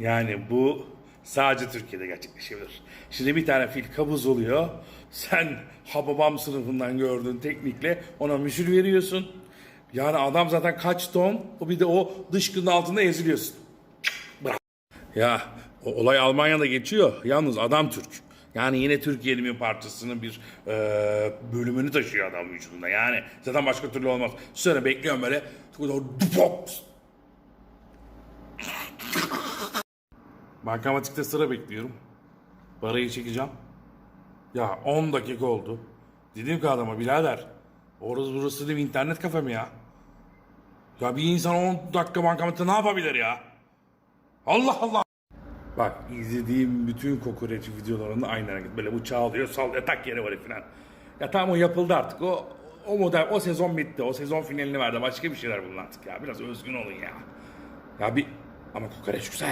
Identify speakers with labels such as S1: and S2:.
S1: Yani bu sadece Türkiye'de gerçekleşebilir. Şimdi bir tane fil kabuz oluyor. Sen Hababam sınıfından gördüğün teknikle ona müsil veriyorsun. Yani adam zaten kaç ton, o bir de o dışkının altında eziliyorsun. Ya olay Almanya'da geçiyor. Yalnız adam Türk. Yani yine Türkiye'nin bir parçasının bir e, bölümünü taşıyor adam vücudunda. Yani zaten başka türlü olmaz. Sonra bekliyorum böyle. Dupop. Bankamatikte sıra bekliyorum. Parayı çekeceğim. Ya 10 dakika oldu. Dedim ki adama birader. Orası burası dedim internet kafe mi ya? Ya bir insan 10 dakika bankamatikte ne yapabilir ya? Allah Allah. Bak izlediğim bütün kokoreç videolarında aynı hareket. Böyle bıçağı alıyor sallıyor tak yere var falan. Ya tamam o yapıldı artık. O o model o sezon bitti. O sezon finalini verdi. Başka bir şeyler bulun artık ya. Biraz özgün olun ya. Ya bir ama kokoreç güzel.